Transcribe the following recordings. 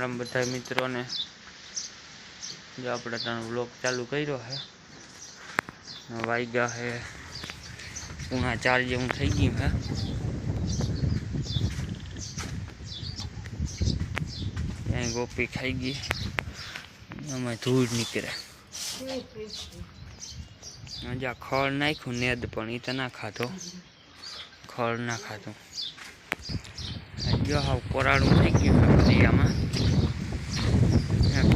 રામ બધા મિત્રોને જો આપણે ત્રણ વ્લોગ ચાલુ કર્યો છે વાગ્યા છે પૂણા ચાર જેવું થઈ ગયું છે ત્યાં ગોપી ખાઈ ગઈ એમાં ધૂળ નીકળે હજી ખળ નાખ્યું નેદ પણ એ તો ના ખાધો ખળ ના ખાધું જો હાવ કોરાડું થઈ ગયું છે બધી આમાં આ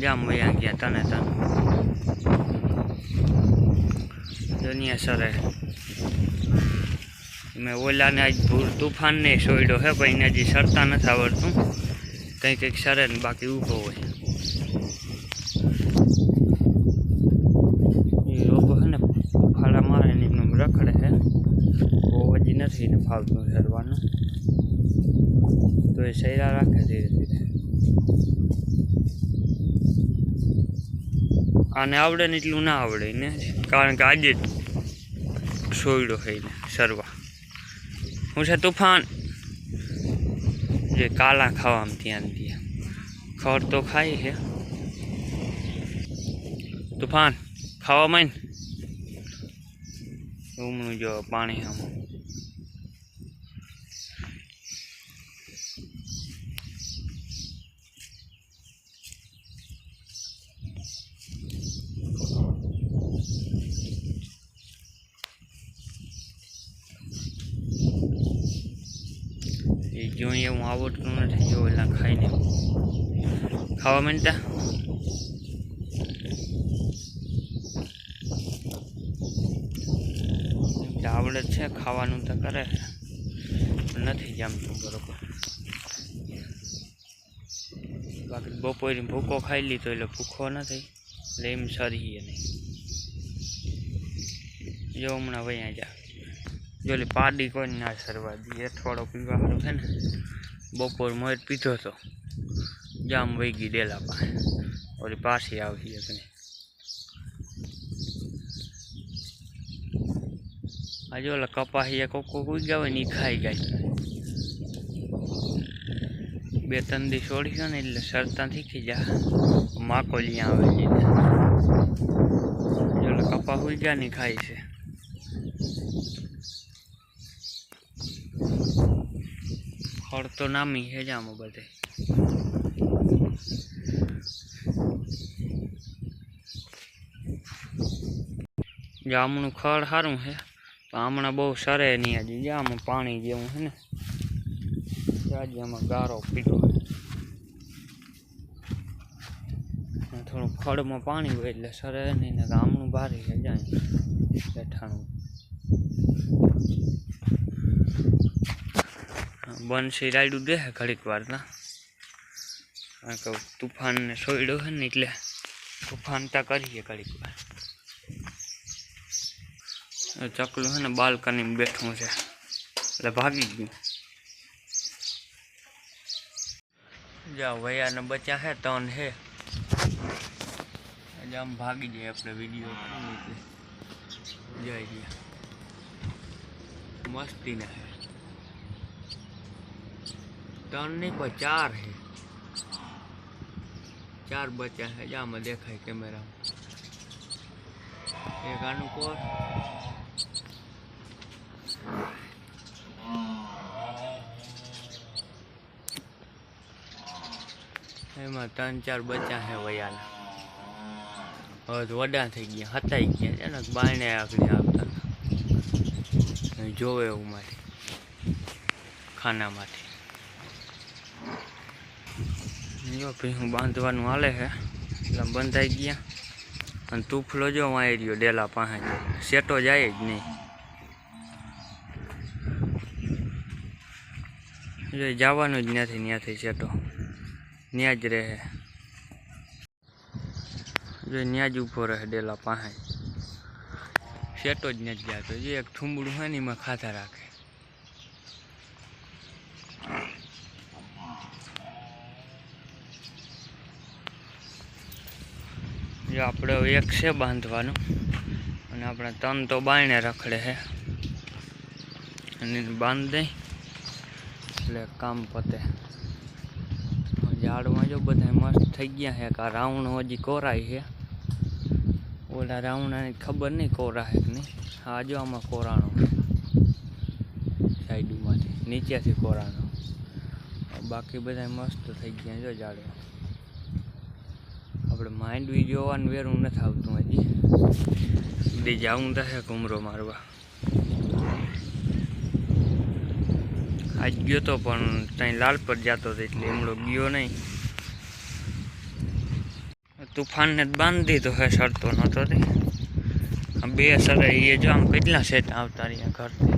જામ વયા ગયા તને તને દુનિયા સરે મેં ઓલાને આજ ભૂર તુફાનને સોયડો હે પણ એને હજી સરતા નથી આવડતું કંઈ કંઈક સરે ને બાકી ઊભો હોય એ લોકો છે ને ફાળા મારે ને એમને રખડે છે બહુ હજી નથી ને ફાવતું સરવાનું તો એ સૈરા રાખે ધીરે ધીરે આને આવડે ને એટલું ના આવડે ને? કારણ કે આજે સોયડો એને, સરવા. હું છે તુફાન. જે કાલા ખાવામાં ત્યાં ને ત્યાં ખડ તો ખાય છે. તુફાન, ખાવામાં ને હમણું જો પાણી આમ. જોઈએ હું આવડતું નથી, જો એલા ખાઈને. ખાવા માંડતા? આવડે છે, ખાવાનું તો કરે. નથી જમતું બરોબર. બાકી બપોરે ભૂકો ખાઈ લીધો, એટલે ભૂખો નથી એટલે એમ સરી નહીં. જો હમણાં વયા જા. જો ઓલી પાડી કોઈ ના સરવા દઈએ અઠવાડો પીવા સારું છે ને બપોર મોર પીધો તો જામ વહી ગઈ ડેલા પાસે ઓલી પાછી આવી એકને આજે ઓલા કપાસિયા કોકો કોઈ ગયા હોય ને ઈ ખાઈ જાય બે ત્રણ દી છોડ્યો ને એટલે સરતા શીખી જા માકોલિયા આવે છે જો ઓલા કપા હોઈ ગયા ને ઈ ખાય છે ખડ તો નામી છે જ આમાં બધે. જામનું ખડ સારું છે હમણાં બહુ સરે નહીં હજી જે પાણી જેવું છે ને આજે આમાં ગારો પીટો થોડું ખડમાં પાણી હોય એટલે સરે નહીં ને ગામનું ભારી છે જાય બેઠાણું. બંસી રાયડું દે ઘડીક વારના કારણ કે તુફાન ને સોયડો છે ને એટલે તુફાન તા કરીએ ઘડીક વાર હવે ચકલું છે ને બાલ્કનીમાં બેઠું છે એટલે ભાગી ગયું જા વયાને બચ્યા છે ત્રણ છે આજે આમ ભાગી જાય આપણે વિડીયો જય ગયા મસ્તી ના છે ત્રણ નહીં પણ ચાર છે. ચાર બચ્ચા છે. જામાં દેખાય કેમેરામાં. એક આનું કોર. એમાં ત્રણ ચાર બચ્યા છે વયાના. હવે વડા થઈ ગયા, હતાઈ ગયા છે ને બાયણે આગળ આપતા જોવે એવું માટે ખાનામાંથી. જો ભીહું બાંધવાનું હાલે છે એટલે બંધાઈ ગયા અને તૂફલો જો વાય રહ્યો ડેલા પાસે સેટો જાય જ નહીં જો જવાનું જ નથી ત્યાંથી સેટો ત્યાં જ રહે જો ત્યાં જ ઊભો રહે ડેલા પાસે શેટો જ નથી જાતો જે એક થુંબડું હોય ને એમાં ખાધા રાખે જો આપણે એક છે બાંધવાનું. અને આપણે તન તો બાયણે રખડે છે અને બાંધ દઈ એટલે કામ પતે. ઝાડમાં જો બધા મસ્ત થઈ ગયા છે આ રાવણ હજી કોરાય છે ઓલા રાવણાની ખબર નહીં કોરા છે કે નહીં. હા, જો આમાં કોરાણો. સાઈડમાંથી, નીચેથી કોરાણો. બાકી બધા મસ્ત થઈ ગયા જો ઝાડવા. આપણે માંડવી જોવાનું વેરું નથી આવતું હજી. બધી જવું થશે ઘૂમરો મારવા. આજ ગયો તો પણ ત્યાં લાલ પર જતો હતો એટલે એમડો ગયો નહીં તુફાનને જ બાંધી દીધો હે સરતો નહોતો તે. બે સર એ જો આમ કેટલા સેટ આવતા રહ્યા ઘરથી.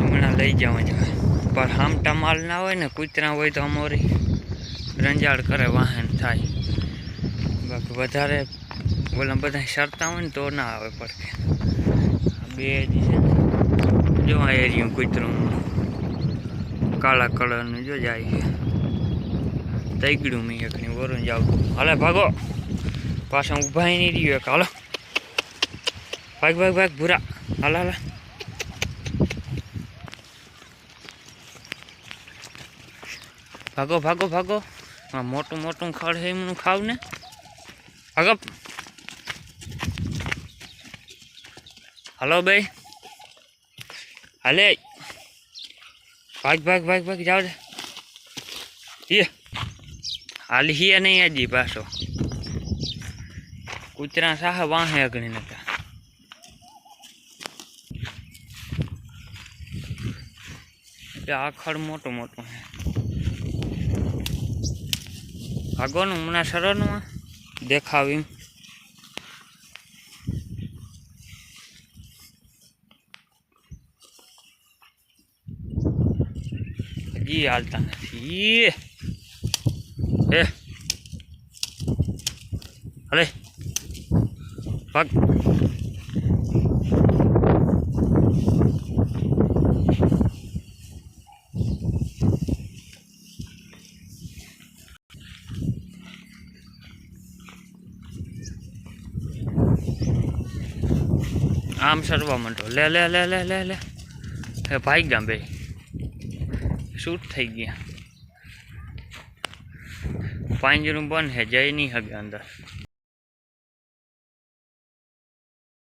હમણાં લઈ જવા જોઈએ પણ હામટા માલ ના હોય ને કૂતરા હોય તો અમારી. રંજાડ કરે વાહન થાય. બાકી વધારે ઓલા બધા સરતા હોય ને તો ના આવે પડકે બે જ છે. જો આ એરિયું કૂતરું કાળા કલરનું જો જાય છે. તૈગડું મેં એકની વરું જાવ હાલે, ભાગો. પાછા ઊભા નહીં રહ્યું એક. હાલો. ભાગ ભાગ ભાગ, ભૂરા. હાલ હાલ. ભાગો ભાગો ભાગો. મોટું મોટું ખડ હે એમનું ખાવ ને ભાગો હાલો ભાઈ. હાલે. ભાગ ભાગ ભાગ ભાગ, જાઓ દે હાલ હાલી હી નહીં હજી પાછો. કૂતરા સાહ વાહે અગણી નતા આ ખડ મોટું મોટું હે. આગોનું હમણાં સરળમાં દેખાવી. હજી હાલતા નથી. એ. હલે ભાગ. આમ સરવા માંડો. લે લે લે લે લે લે. હે ભાઈ ગયા બે. શૂટ થઈ ગયા. પાંજરું બંધ હે જઈ નહીં હગે અંદર.